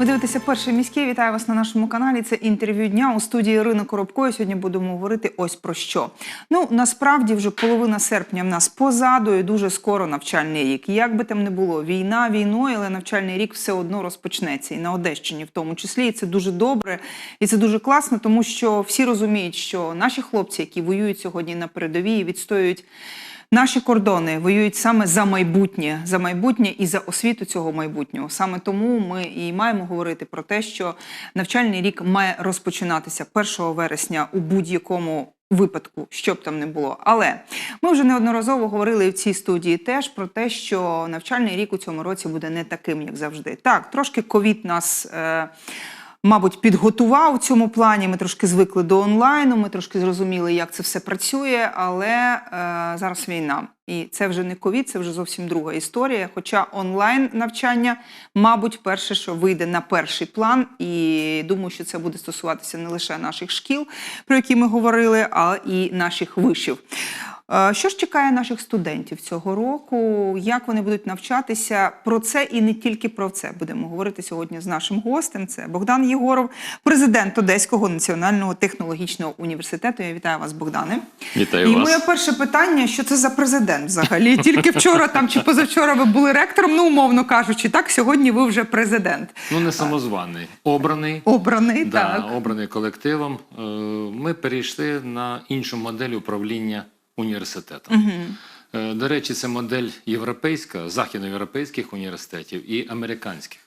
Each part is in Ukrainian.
Ви дивитеся перший міський. Вітаю вас на нашому каналі. Це інтерв'ю дня у студії Ірини Коробкої. Сьогодні будемо говорити ось про що. Ну насправді вже половина серпня в нас позаду і дуже скоро навчальний рік. Як би там не було, війна війною, але навчальний рік все одно розпочнеться і на Одещині, в тому числі. І це дуже добре, і це дуже класно, тому що всі розуміють, що наші хлопці, які воюють сьогодні на передовій, відстоюють. Наші кордони воюють саме за майбутнє, за майбутнє і за освіту цього майбутнього. Саме тому ми і маємо говорити про те, що навчальний рік має розпочинатися 1 вересня у будь-якому випадку, що б там не було. Але ми вже неодноразово говорили в цій студії теж про те, що навчальний рік у цьому році буде не таким, як завжди. Так, трошки ковід нас. Е- мабуть, підготував в цьому плані. Ми трошки звикли до онлайну, ми трошки зрозуміли, як це все працює, але е, зараз війна. І це вже не ковід, це вже зовсім друга історія. Хоча онлайн навчання, мабуть, перше, що вийде на перший план, і думаю, що це буде стосуватися не лише наших шкіл, про які ми говорили, а і наших вишів. Е, Що ж чекає наших студентів цього року? Як вони будуть навчатися? Про це і не тільки про це будемо говорити сьогодні з нашим гостем. Це Богдан Єгоров, президент Одеського національного технологічного університету. Я вітаю вас, Богдане. Вітаю і вас. моє перше питання: що це за президент взагалі? Тільки вчора там чи позавчора ви були ректором, ну умовно кажучи, так сьогодні ви вже президент. Ну, не самозваний, обраний. Обраний, да, так. обраний колективом. Е, Ми перейшли на іншу модель управління університетом. Е, До речі, це модель європейська, західноєвропейських університетів і американських.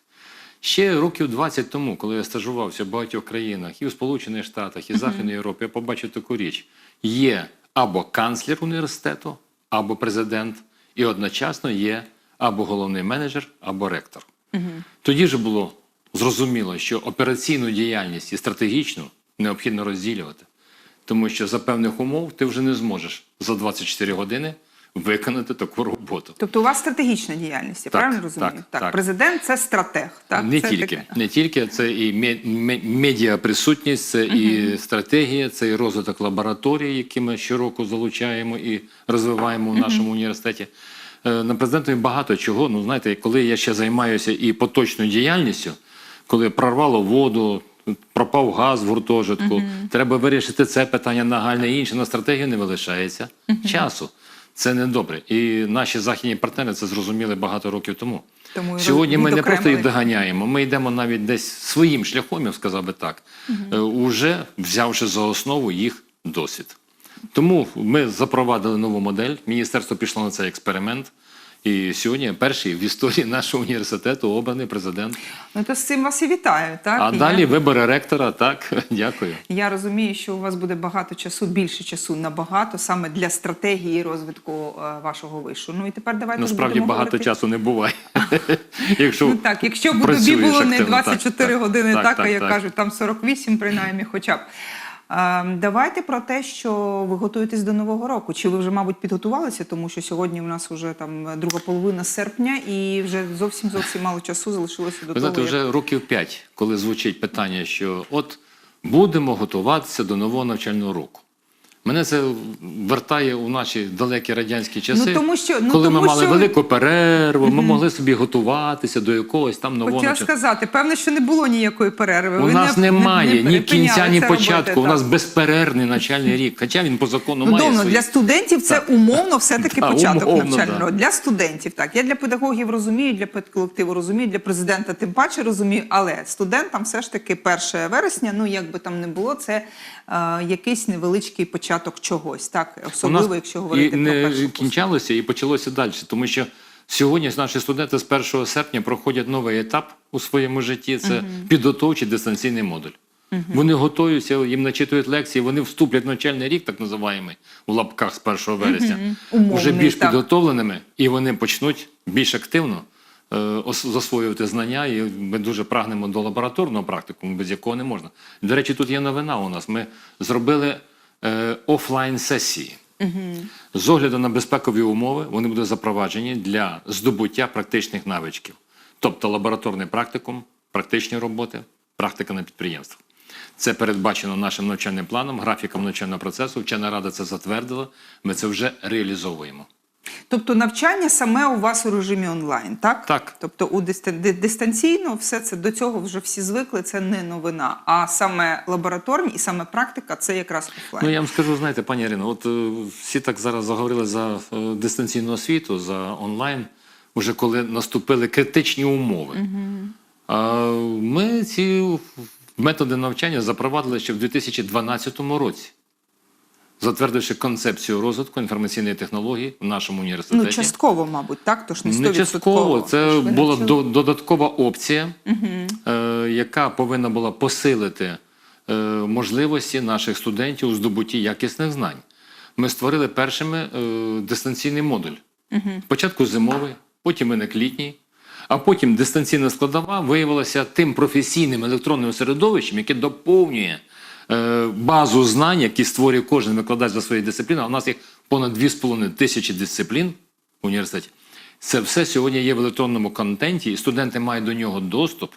Ще років 20 тому, коли я стажувався в багатьох країнах, і в Сполучених Штатах, і в Західній Європі, я побачив таку річ: є або канцлер університету, або президент, і одночасно є або головний менеджер, або ректор. Тоді ж було зрозуміло, що операційну діяльність і стратегічну необхідно розділювати, тому що за певних умов ти вже не зможеш за 24 години виконати таку роботу. Тобто у вас стратегічна діяльність, я Так, правильно розумію? так, так. Президент це стратег. Так? не це тільки, таке. не тільки це і ме- ме- медіаприсутність, це і стратегія, це і розвиток лабораторій, які ми щороку залучаємо і розвиваємо в нашому університеті. Е, На президентові багато чого. Ну знаєте, коли я ще займаюся і поточною діяльністю, коли прорвало воду. Пропав газ в гуртожитку, треба вирішити це питання нагальне інше. На стратегію не вилишається часу. Це не добре. І наші західні партнери це зрозуміли багато років тому. Тому Сьогодні ми не просто їх доганяємо, ми йдемо навіть десь своїм шляхом, я сказав би так, е, уже взявши за основу їх досвід. Тому ми запровадили нову модель. Міністерство пішло на цей експеримент. І сьогодні перший в історії нашого університету обраний президент. Ну то з цим вас і вітаю. Так А І далі я, вибори ректора. Так, дякую. я розумію, що у вас буде багато часу, більше часу набагато саме для стратегії розвитку е, вашого вишу. Ну і тепер давайте Насправді будемо багато говорити. часу не буває. Якщо Ну так, якщо б у працюєш було не активно, так, 24 так, години, так, так, а так, як так. кажуть, там 48 принаймні, хоча б. Е, Давайте про те, що ви готуєтесь до нового року. Чи ви вже, мабуть, підготувалися, тому що сьогодні у нас вже там друга половина серпня, і вже зовсім зовсім мало часу залишилося до Ви того. знаєте, як- вже років п'ять, коли звучить питання, що от будемо готуватися до нового навчального року. Мене це вертає у наші далекі радянські часи, Ну, тому що- ну, коли тому ми мали що- велику перерву, ми могли собі готуватися до якогось там нового Хотіла сказати, певне, що не було ніякої перерви. У Ви нас не, немає не, не ні кінця, ні початку. робити, У нас безперервний навчальний рік. Хоча він по закону Ну, має добно, свої... для студентів це умовно все-таки Так, початок умовно, навчального. да. Для студентів так. Я для педагогів розумію, для педколективу розумію, для президента тим паче розумію, але студентам все ж таки 1 вересня, ну як би там не було, це е, якийсь невеличкий початок чогось. Так, У особливо, нас якщо говорити і про не першу кінчалося і почалося далі. Тому що сьогодні наші студенти з 1 серпня проходять новий етап у своєму житті. Це підготовчий дистанційний модуль. Вони готуються, їм начитують лекції, вони вступлять в навчальний рік, так називаємо, у лапках з 1 вересня, Умовний, вже більш так. підготовленими, і вони почнуть більш активно е, засвоювати знання. І ми дуже прагнемо до лабораторного практикуму, без якого не можна. До речі, тут є новина у нас. Ми зробили офлайн сесії. З огляду на безпекові умови вони будуть запроваджені для здобуття практичних навичків, тобто лабораторний практикум, практичні роботи, практика на підприємствах. Це передбачено нашим навчальним планом, графіком навчального процесу. Вчена рада це затвердила. Ми це вже реалізовуємо. Тобто навчання саме у вас у режимі онлайн, так? Так. Тобто у дистанційно все це до цього вже всі звикли, це не новина. А саме лабораторні і саме практика це якраз офлайн. Ну я вам скажу, знаєте, пані Ірино, от е, всі так зараз заговорили за е, дистанційну освіту, за онлайн, вже коли наступили критичні умови. А ми ці методи навчання запровадили ще в 2012 році, затвердивши концепцію розвитку інформаційної технології в нашому університеті. Ну, частково, мабуть, так? Тож не 100%. Не частково. Це була до- додаткова опція, е, яка повинна була посилити е, можливості наших студентів у здобутті якісних знань. Ми створили першими е, дистанційний модуль. Спочатку зимовий, потім виник літній, а потім дистанційна складова виявилася тим професійним електронним середовищем, яке доповнює базу знань, які створює кожен викладач за своєю дисципліною. А у нас їх понад 2,5 тисячі дисциплін в університеті. Це все сьогодні є в електронному контенті, і студенти мають до нього доступ.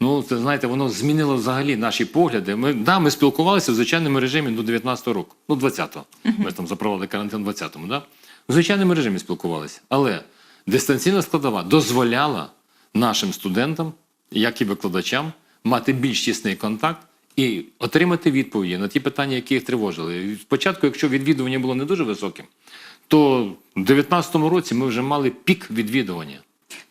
Ну, це знаєте, воно змінило взагалі наші погляди. Ми, да, ми спілкувалися в звичайному режимі до 19-го року, ну 20-го. Ми ж там запровадили карантин 20-му, да? В звичайному режимі спілкувалися. Але дистанційна складова дозволяла нашим студентам, як і викладачам, мати більш тісний контакт і отримати відповіді на ті питання, які їх тривожили. Спочатку, якщо відвідування було не дуже високим, то в 19-му році ми вже мали пік відвідування.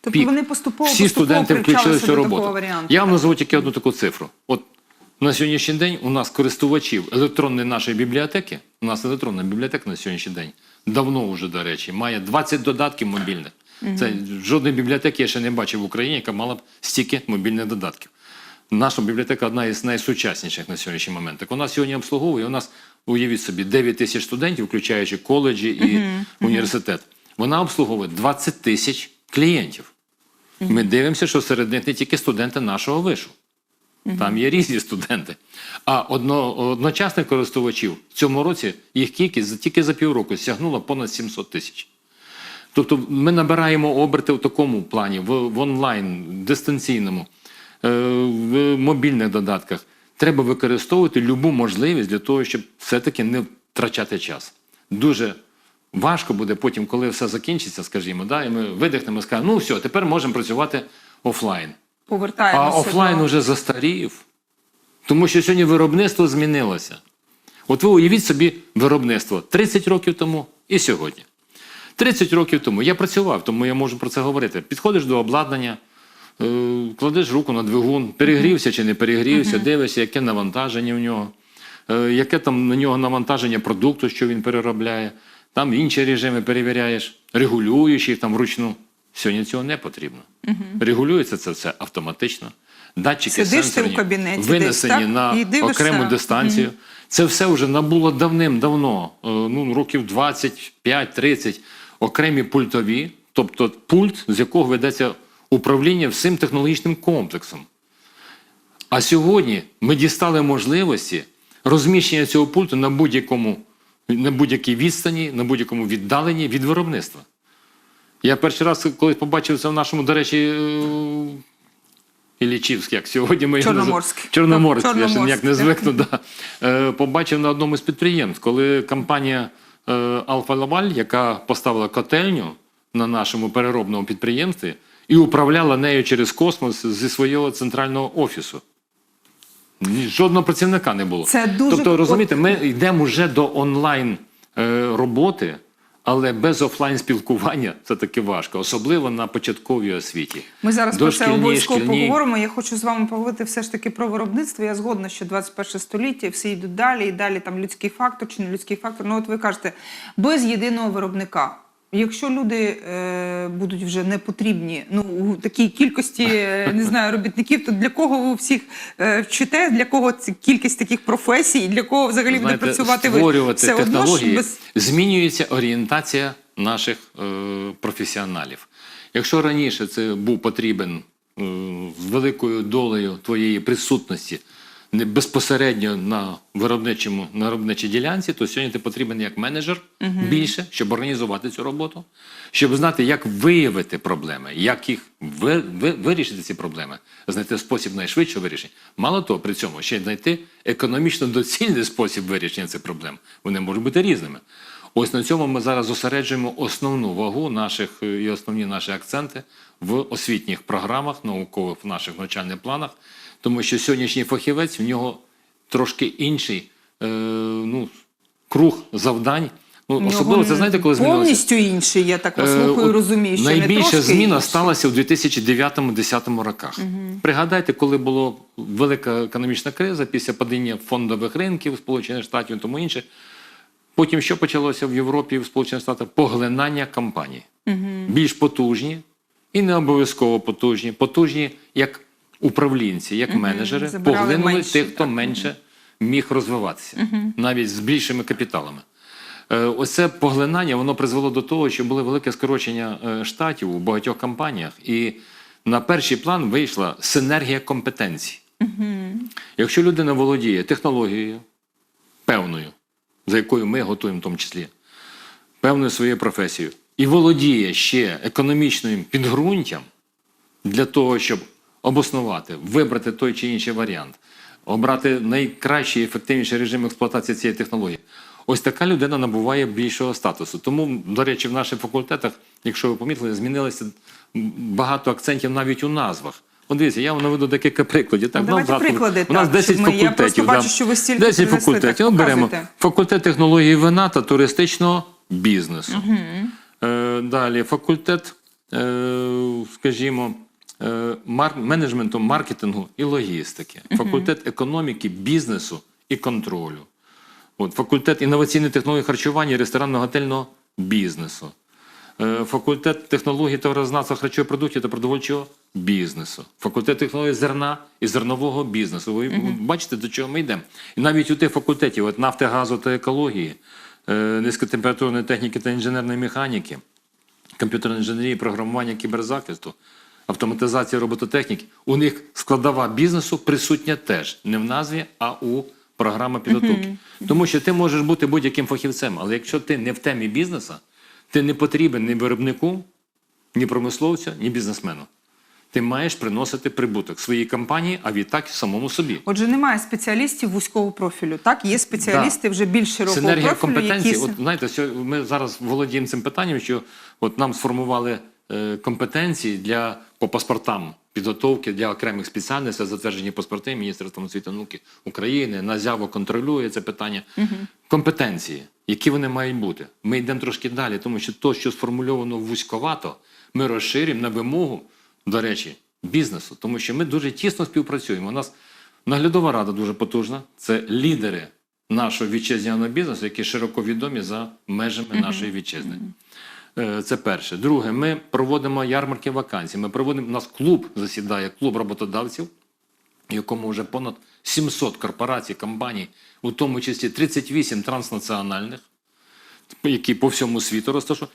Тобто Пік. вони поступово Всі поступово студенти включили цю роботу. варіанту. Я вам назву тільки одну таку цифру. От на сьогоднішній день у нас користувачів електронної нашої бібліотеки, у нас електронна бібліотека на сьогоднішній день, давно вже, до речі, має 20 додатків мобільних. Це жодної бібліотеки я ще не бачив в Україні, яка мала б стільки мобільних додатків. Наша бібліотека одна із найсучасніших на сьогоднішній момент. Так вона сьогодні обслуговує. У нас, уявіть собі, 9 тисяч студентів, включаючи коледжі і університет. Вона обслуговує 20 тисяч клієнтів. Ми дивимося, що серед них не тільки студенти нашого вишу. Там є різні студенти. А одно, одночасних користувачів в цьому році їх кількість тільки за півроку сягнула понад 700 тисяч. Тобто ми набираємо оберти в такому плані, в, в онлайн, дистанційному, в мобільних додатках. Треба використовувати любу можливість для того, щоб все-таки не втрачати час. Дуже важко буде потім, коли все закінчиться, скажімо, да, і ми видихнемо і скажемо, ну все, тепер можемо працювати офлайн. А офлайн уже застарів, тому що сьогодні виробництво змінилося. От ви уявіть собі виробництво 30 років тому і сьогодні. 30 років тому я працював, тому я можу про це говорити. Підходиш до обладнання, е, кладеш руку на двигун, перегрівся чи не перегрівся, дивишся, яке навантаження в нього, е, яке там на нього навантаження продукту, що він переробляє. Там інші режими перевіряєш, регулюєш їх там вручну. Сьогодні цього не потрібно. Регулюється це все автоматично. Датчики Сидиш ти сенсорні, у кабінеті винесені так? на І окрему дистанцію. Це все вже набуло давним-давно, е, ну, років 25-30, окремі пультові, тобто пульт, з якого ведеться управління всім технологічним комплексом. А сьогодні ми дістали можливості розміщення цього пульту на будь-якому на будь-якій відстані, на будь-якому віддаленні від виробництва. Я перший раз, коли побачив це в нашому, до речі, е, Іллічівськ, як сьогодні ми. Чорноморськ. Чорноморськ, я ще ніяк не звикну. Да. Е, побачив на одному з підприємств, коли компанія е, Алфа Лаваль, яка поставила котельню на нашому переробному підприємстві і управляла нею через космос зі свого центрального офісу. Жодного працівника не було. Це дуже тобто, розумієте, ми йдемо вже до онлайн е, роботи, але без офлайн спілкування це таки важко, особливо на початковій освіті. Ми зараз про це обов'язково шкільні. поговоримо. Я хочу з вами поговорити все ж таки про виробництво. Я згодна, що 21 століття всі йдуть далі, і далі там людський фактор чи не людський фактор. Ну от ви кажете, без єдиного виробника. Якщо люди е, будуть вже не потрібні ну, у такій кількості е, не знаю, робітників, то для кого ви всіх е, вчите, для кого ці кількість таких професій, і для кого взагалі буде працювати ви? створювати Все одно без змінюється орієнтація наших е, професіоналів. Якщо раніше це був потрібен е, з великою долею твоєї присутності безпосередньо на виробничому на виробничій ділянці, то сьогодні ти потрібен як менеджер більше, щоб організувати цю роботу, щоб знати, як виявити проблеми, як їх ви, ви, вирішити ці проблеми, знайти спосіб найшвидшого вирішення. Мало того, при цьому ще й знайти економічно доцільний спосіб вирішення цих проблем. Вони можуть бути різними. Ось на цьому ми зараз зосереджуємо основну вагу наших е, і основні наші акценти в освітніх програмах, наукових в наших навчальних планах, тому що сьогоднішній фахівець в нього трошки інший е, ну, круг завдань. Ну, особливо це знаєте, коли змінилося? повністю інший, я так вас Е, розумію, що найбільша трошки зміна інший. сталася у 2009-2010 роках. Пригадайте, коли була велика економічна криза після падіння фондових ринків Сполучених Штатів і тому інше. Потім що почалося в Європі і в Сполучених Штатах? Поглинання компаній. Більш потужні і не обов'язково потужні, потужні як управлінці, як менеджери, Забирали поглинули менші, тих, хто так. менше міг розвиватися, навіть з більшими капіталами. Е, Ось це поглинання воно призвело до того, що було велике скорочення е, штатів у багатьох компаніях, і на перший план вийшла синергія компетенцій. Якщо людина володіє технологією певною, за якою ми готуємо в тому числі, певною своєю професією, і володіє ще економічним підґрунтям для того, щоб обоснувати, вибрати той чи інший варіант, обрати найкращий і ефективніший режим експлуатації цієї технології. Ось така людина набуває більшого статусу. Тому, до речі, в наших факультетах, якщо ви помітили, змінилося багато акцентів навіть у назвах. От дивіться, я вам наведу декілька прикладів. Так, Ну, давайте нам приклади, У нас так, 10 щоб ми- я факультетів. просто да. бачу, що ви стільки 10 факультетів. так, Ну, беремо факультет технології вина та туристичного бізнесу. Е, далі факультет, е, скажімо, менеджменту, маркетингу і логістики. Факультет економіки, бізнесу і контролю. От, факультет інноваційної технології харчування і ресторанно-готельного бізнесу. Е, Факультет технології товарознавства харчових продуктів та продовольчого бізнесу. Факультет технології зерна і зернового бізнесу. Ви бачите, до чого ми йдемо. І навіть у тих факультетів от нафти, газу та екології, е, низькотемпературної техніки та інженерної механіки, комп'ютерної інженерії, програмування кіберзахисту, автоматизації робототехніки, у них складова бізнесу присутня теж не в назві, а у програма підготовки. Тому що ти можеш бути будь-яким фахівцем, але якщо ти не в темі бізнесу, ти не потрібен ні виробнику, ні промисловцю, ні бізнесмену. Ти маєш приносити прибуток своїй компанії, а відтак самому собі. Отже, немає спеціалістів вузького профілю. Так, є спеціалісти вже більш широкого Синергія профілю, компетенцій. які... От знаєте, що ми зараз володіємо цим питанням, що от нам сформували е, компетенції для по паспортам підготовки для окремих спеціальностей, затверджені паспорти Міністерством освіти науки України. НАЗЯВО контролює це питання. Компетенції, які вони мають бути. Ми йдемо трошки далі, тому що то, що сформульовано вузьковато, ми розширюємо на вимогу, до речі, бізнесу, тому що ми дуже тісно співпрацюємо. У нас наглядова рада дуже потужна. Це лідери нашого вітчизняного бізнесу, які широко відомі за межами нашої вітчизни. Е, Це перше. Друге, ми проводимо ярмарки вакансій. Ми проводимо у нас клуб засідає, клуб роботодавців, якому вже понад 700 корпорацій, компаній, у тому числі 38 транснаціональних, які по всьому світу розташовані.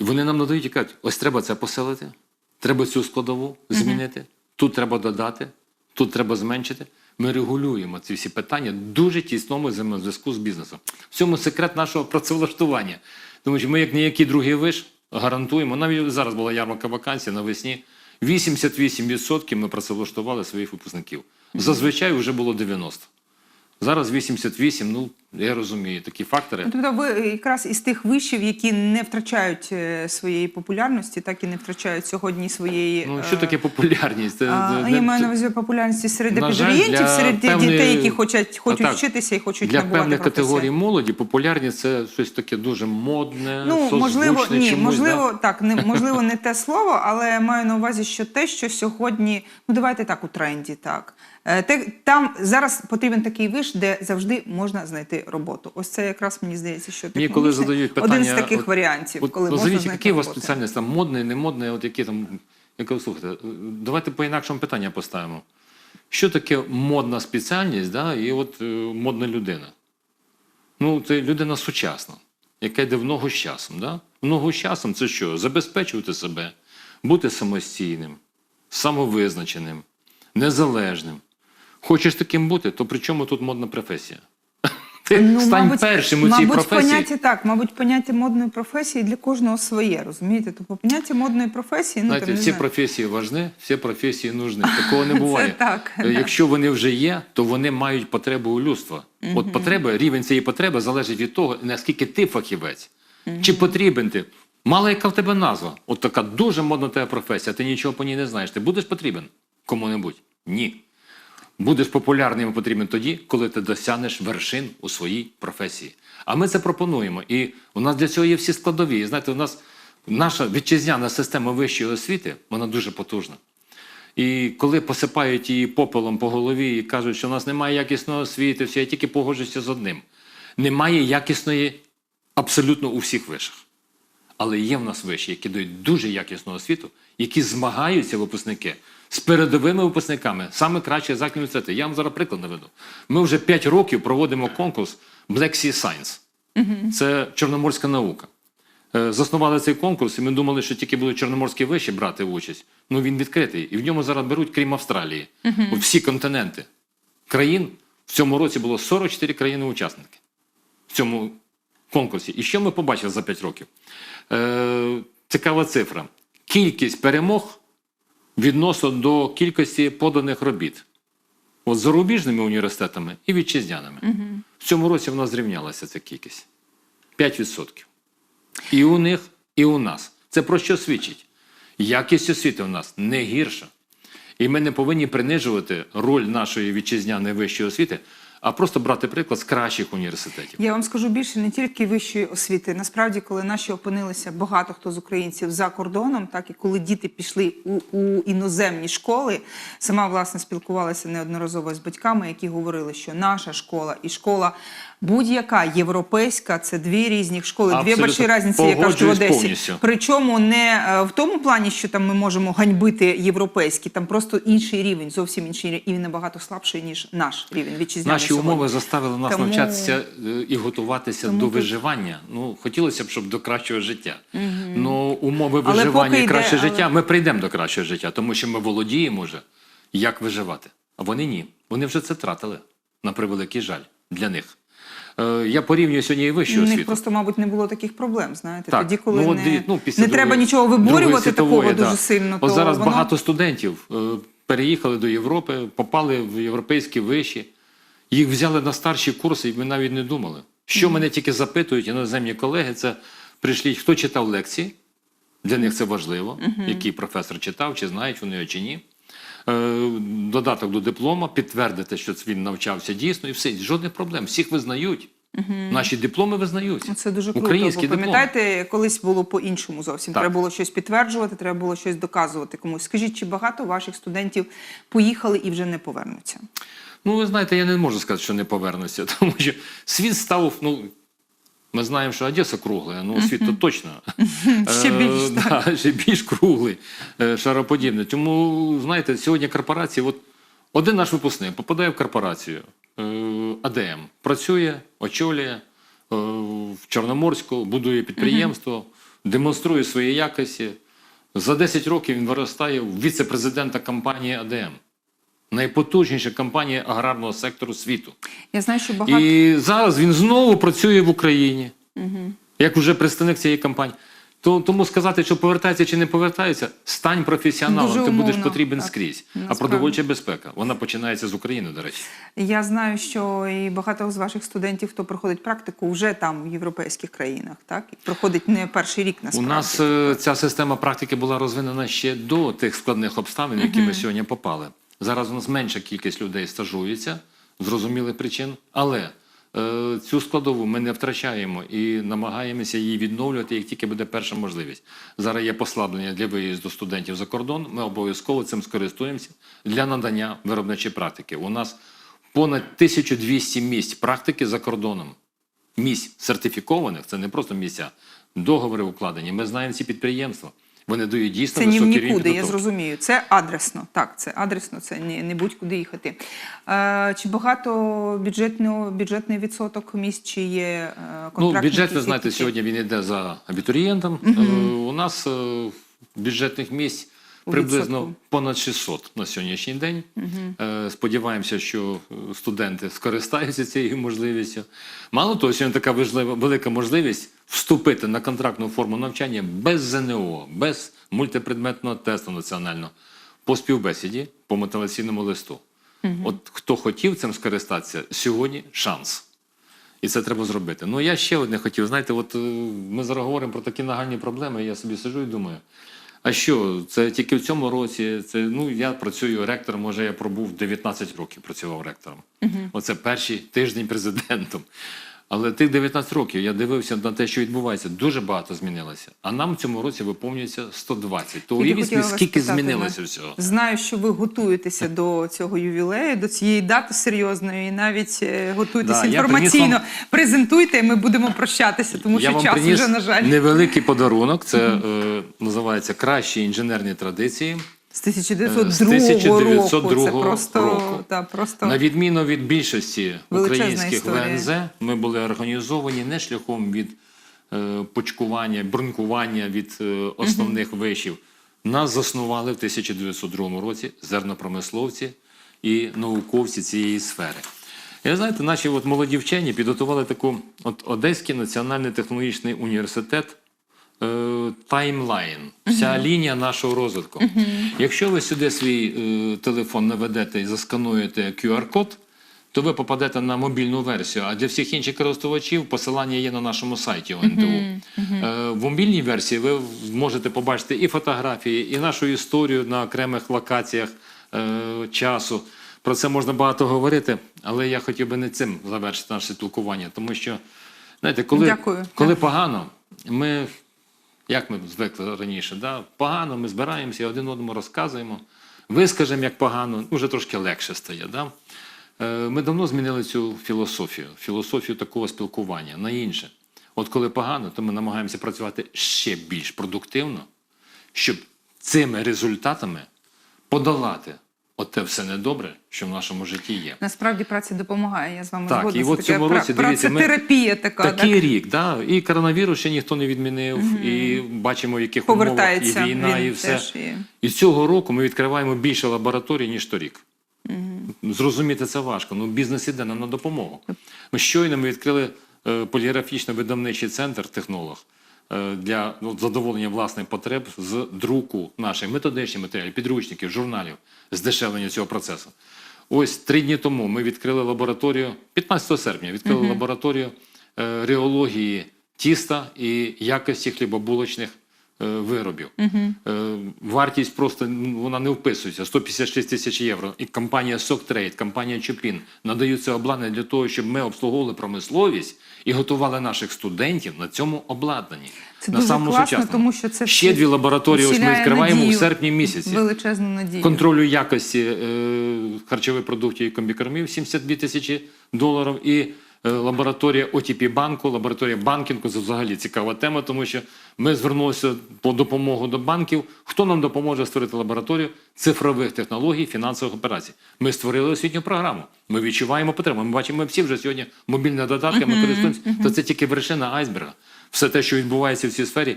Вони нам надають і кажуть, ось треба це поселити, треба цю складову змінити, тут треба додати, тут треба зменшити. Ми регулюємо ці всі питання дуже тісному взаємозв'язку з бізнесом. В цьому секрет нашого працевлаштування. Тому що ми, як ніякий другий виш, гарантуємо. Навіть зараз була ярмарка вакансій навесні. 88% ми працевлаштували своїх випускників. Зазвичай вже було 90%. Зараз 88, ну я розумію, такі фактори. Ну, Тобто ви якраз із тих вишів, які не втрачають е, своєї популярності, так і не втрачають сьогодні своєї. Ну, е, що таке популярність? Це- А, це- я маю на увазі популярності серед абітурієнтів, серед певної- дітей, які хочуть, хочуть А вчитися і хочуть для набувати певних професію. категорій молоді популярність це щось таке дуже модне, Ну, можливо, ні, чомусь, можливо, да? так, не можливо, не те слово, але маю на увазі, що те, що сьогодні, ну давайте так у тренді, так. Е, Те, там зараз потрібен такий виш, де завжди можна знайти роботу. Ось це якраз мені здається, що Мені коли задають питання, один з таких от- варіантів, От, коли можна назовіть, знайти які у вас спеціальність там модний, не модний, от які там. Я кажу, слухайте, давайте по інакшому питання поставимо. Що таке модна спеціальність, да, і от е, модна людина? Ну, це людина сучасна, яка йде в ногу з часом. Да? В ногу з часом це що? Забезпечувати себе, бути самостійним, самовизначеним, незалежним. Хочеш таким бути, то при чому тут модна професія? Ти стань першим у цій Ну, мабуть, професії. поняття так, мабуть, поняття модної професії для кожного своє, розумієте? Тобто поняття модної професії, ну Знаєте, там, не всі знаю. професії важні, всі професії нужні. Такого не буває. так, Е, да. Якщо вони вже є, то вони мають потребу у людства. От потреба, рівень цієї потреби залежить від того, наскільки ти фахівець, чи потрібен ти. Мала яка в тебе назва? От така дуже модна твоя професія, ти нічого по ній не знаєш. Ти будеш потрібен кому-небудь? Ні. Будеш популярним і потрібен тоді, коли ти досягнеш вершин у своїй професії. А ми це пропонуємо. І у нас для цього є всі складові. І знаєте, у нас наша вітчизняна система вищої освіти, вона дуже потужна. І коли посипають її попелом по голові і кажуть, що у нас немає якісної освіти, все, я тільки погоджуюся з одним. Немає якісної абсолютно у всіх вишах. Але є в нас виші, які дають дуже якісну освіту, які змагаються випускники з передовими випускниками, саме кращі західні університети. Я вам зараз приклад наведу. Ми вже 5 років проводимо конкурс Black Sea Science. Це чорноморська наука. Е, Заснували цей конкурс, і ми думали, що тільки будуть чорноморські виші брати участь. Ну він відкритий. І в ньому зараз беруть, крім Австралії, От всі континенти. Країн в цьому році було 44 країни-учасники в цьому конкурсі. І що ми побачили за 5 років? Е, цікава цифра. Кількість перемог відносно до кількості поданих робіт. От з зарубіжними університетами і вітчизняними. В цьому році вона зрівнялася ця кількість. 5%. І у них, і у нас. Це про що свідчить? Якість освіти у нас не гірша. І ми не повинні принижувати роль нашої вітчизняної вищої освіти, а просто брати приклад з кращих університетів. Я вам скажу більше не тільки вищої освіти. Насправді, коли наші опинилися багато хто з українців за кордоном, так і коли діти пішли у, у іноземні школи, сама власне спілкувалася неодноразово з батьками, які говорили, що наша школа і школа будь-яка європейська це дві різні школи, дві Абсолютно. больші різниці, яка в Одесі. повністю. Причому не е, в тому плані, що там ми можемо ганьбити європейські, там просто інший рівень, зовсім інший рівень, і він набагато слабший ніж наш рівень вітчизняний. Наші сьогодні. умови заставили нас Тому- навчатися е, і готуватися Тому до виживання. Ну, хотілося б, щоб до кращого життя. Ну, умови виживання і йде, краще але- життя, ми прийдемо до кращого життя, тому що ми володіємо вже, як виживати. А вони ні. Вони вже це втратили, на превеликий жаль для них. Е, я порівнюю сьогодні і вищу У них просто, мабуть, не було таких проблем. Знаєте, Так, тоді, коли ну, от не, ну, після не треба нічого Другої виборювати такого світової, дуже сильно. От то зараз воно... багато студентів е, переїхали до Європи, попали в європейські виші, їх взяли на старші курси, і ми навіть не думали. Що мене тільки запитують іноземні колеги, це прийшліть, хто читав лекції. Для них це важливо, який професор читав, чи знають вони його чи ні. Е, Додаток до диплома, підтвердити, що він навчався дійсно, і все. Жодних проблем. Всіх визнають. Наші дипломи визнаються. Ну, Це дуже круто. Українські бо пам'ятаєте, колись було по-іншому зовсім. Так. Треба було щось підтверджувати, треба було щось доказувати комусь. Скажіть, чи багато ваших студентів поїхали і вже не повернуться? Ну, ви знаєте, я не можу сказати, що не повернуся, тому що світ став, ну. Ми знаємо, що Одеса кругла, ну світ то точно Ще Е, більш, да, ще більш круглий, е, шароподібний. Тому, знаєте, сьогодні корпорації, от один наш випускник попадає в корпорацію е, АДМ, працює, очолює в Чорноморську, будує підприємство, демонструє свої якості. За 10 років він виростає в віце-президента компанії АДМ. Найпотужніша компанія аграрного сектору світу. Я знаю, що багато І зараз він знову працює в Україні, як уже представник цієї компанії. То, тому сказати, що повертається чи не повертається, стань професіоналом, Дуже ти будеш потрібен так. скрізь. А продовольча безпека, вона починається з України, до речі. я знаю, що і багато з ваших студентів, хто проходить практику, вже там в європейських країнах, так і проходить не перший рік У насправді. нас е, ця система практики була розвинена ще до тих складних обставин, які ми сьогодні попали. Зараз у нас менша кількість людей стажується, зрозумілих причин, але е, цю складову ми не втрачаємо і намагаємося її відновлювати, як тільки буде перша можливість. Зараз є послаблення для виїзду студентів за кордон. Ми обов'язково цим скористуємося для надання виробничої практики. У нас понад 1200 місць практики за кордоном місць сертифікованих, це не просто місця, договори укладені. Ми знаємо ці підприємства. Вони дають дійсно Це ні високий рівень нікуди, я зрозумію. Це адресно. Так, це адресно, це не, не будь-куди їхати. Е, чи багато бюджетний відсоток місць, чи є е, Ну, бюджет, ви знаєте, які- сьогодні він йде за абітурієнтом. Е, У нас е, бюджетних місць приблизно понад 600 на сьогоднішній день. Е, Сподіваємося, що е, студенти скористаються цією можливістю. Мало того, сьогодні така важлива велика можливість вступити на контрактну форму навчання без ЗНО, без мультипредметного тесту національного по співбесіді, по мотиваційному листу. От хто хотів цим скористатися, сьогодні шанс. І це треба зробити. Ну я ще одне хотів. Знаєте, от е, ми зараз говоримо про такі нагальні проблеми. Я собі сиджу і думаю. А що, це тільки в цьому році? Це ну я працюю ректором. Може, я пробув 19 років працював ректором. Оце перший тиждень президентом. Але тих 19 років я дивився на те, що відбувається. Дуже багато змінилося. А нам в цьому році виповнюється 120. То уявіть скільки спитати, змінилося всього. Знаю, що ви готуєтеся до цього ювілею, до цієї дати серйозної, і навіть е, готуєтеся Да, інформаційно. вам- Презентуйте, і ми будемо прощатися, тому Я що час вже, на жаль, невеликий подарунок. Це е, називається Кращі інженерні традиції. З 1902, з 1902 року. Це просто, року. Та, просто... На відміну від більшості українських історія. ВНЗ, ми були організовані не шляхом від е, почкування, брунькування від е, основних вишів. Нас заснували в 1902 році зернопромисловці і науковці цієї сфери. І ви знаєте, наші от молоді вчені підготували таку от Одеський національний технологічний університет е, таймлайн, вся лінія нашого розвитку. Якщо ви сюди свій е, телефон наведете і заскануєте QR-код, то ви попадете на мобільну версію. А для всіх інших користувачів посилання є на нашому сайті ОНТУ. Е, в мобільній версії ви можете побачити і фотографії, і нашу історію на окремих локаціях е, часу. Про це можна багато говорити, але я хотів би не цим завершити наше спілкування, тому що, знаєте, коли, Дякую. коли погано, ми як ми звикли раніше, да? погано, ми збираємося і один одному розказуємо, вискажемо, як погано, вже трошки легше стає. Да? Е, Ми давно змінили цю філософію, філософію такого спілкування на інше. От коли погано, то ми намагаємося працювати ще більш продуктивно, щоб цими результатами подолати оте все недобре, що в нашому житті є. Насправді праця допомагає, я з вами Так, згодна. і от цьому році, дивіться, ми- працетерапія така. Такий так? рік, да? і коронавірус ще ніхто не відмінив, і бачимо, в яких умовах і війна, він і все. теж і- цього року ми відкриваємо більше лабораторій, ніж торік. Зрозуміти це важко. Ну, бізнес іде нам на допомогу. Ми щойно ми відкрили е, поліграфічно-видавничий центр технолог для ну, задоволення власних потреб з друку наших методичних матеріалів, підручників, журналів, здешевлення цього процесу. Ось три дні тому ми відкрили лабораторію, 15 серпня відкрили лабораторію е, реології тіста і якості хлібобулочних е, виробів. Е, Вартість просто ну, вона не вписується 156 тисяч євро. І компанія Соктрейд, компанія Чупін надають це обладнання для того, щоб ми обслуговували промисловість і готували наших студентів на цьому обладнанні. Це на дуже самому класно, сучасному. тому що це ще дві лабораторії. Ось ми відкриваємо у серпні місяці. Величезну надію. Контролю якості е, харчових продуктів і комбікормів 72 тисячі доларів. І е, лабораторія OTP банку, лабораторія банкінгу це взагалі цікава тема, тому що ми звернулися по допомогу до банків. Хто нам допоможе створити лабораторію цифрових технологій, фінансових операцій? Ми створили освітню програму. Ми відчуваємо потребу. Ми бачимо, ми всі вже сьогодні мобільні додатки, ми користуємося. То це тільки вершина айсберга. Все те, що відбувається в цій сфері.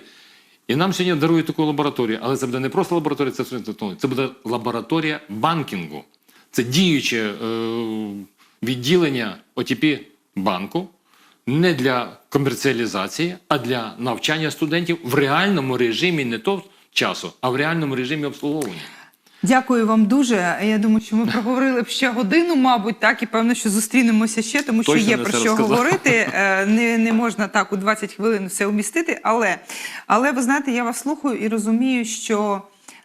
І нам сьогодні дарують таку лабораторію, але це буде не просто лабораторія цифрової технології, це буде лабораторія банкінгу. Це діюче е, відділення OTP банку не для комерціалізації, а для навчання студентів в реальному режимі не то часу, а в реальному режимі обслуговування. Дякую вам дуже. Я думаю, що ми проговорили б ще годину, мабуть, так і певно, що зустрінемося ще, тому що Точно є про що розказав. говорити. Е, Не, не можна так у 20 хвилин все вмістити. Але, але ви знаєте, я вас слухаю і розумію, що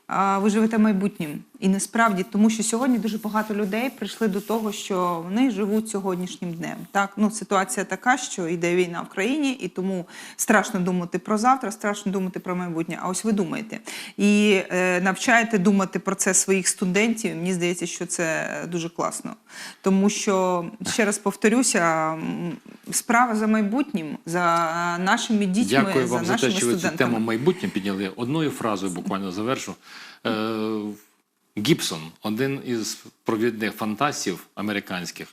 а, ви живете майбутнім. І насправді, тому що сьогодні дуже багато людей прийшли до того, що вони живуть сьогоднішнім днем. Так, ну ситуація така, що йде війна в країні, і тому страшно думати про завтра, страшно думати про майбутнє. А ось ви думаєте і е, навчаєте думати про це своїх студентів. Мені здається, що це дуже класно. Тому що ще раз повторюся, справа за майбутнім, за нашими дітьми, Дякую вам за нашими те, що ви цю тему майбутнє підняли. Одною фразою буквально завершу. Е, Гібсон, один із провідних фантастів американських,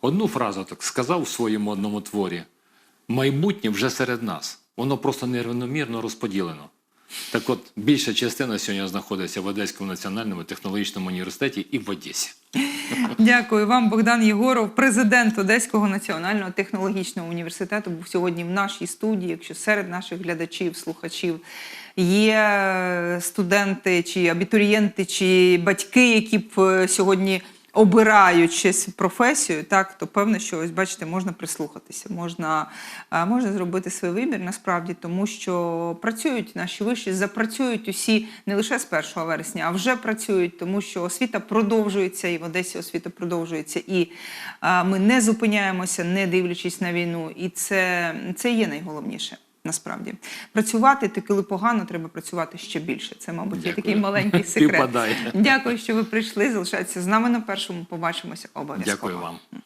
одну фразу так сказав у своєму одному творі: майбутнє вже серед нас. Воно просто нерівномірно розподілено. Так от, більша частина сьогодні знаходиться в Одеському національному технологічному університеті і в Одесі. Дякую вам, Богдан Єгоров, президент Одеського національного технологічного університету, був сьогодні в нашій студії. Якщо серед наших глядачів, слухачів є е, студенти чи абітурієнти, чи батьки, які б е, сьогодні обирають щось професію, так то певно, що ось бачите, можна прислухатися, можна, можна зробити свій вибір насправді, тому що працюють наші виші, запрацюють усі не лише з 1 вересня, а вже працюють, тому що освіта продовжується, і в Одесі освіта продовжується. І ми не зупиняємося, не дивлячись на війну. І це, це є найголовніше. Насправді працювати, ти, коли погано, треба працювати ще більше. Це, мабуть, є такий маленький секрет. Дякую, що ви прийшли. Залишайтеся з нами на першому. Побачимося обов'язково. Дякую вам.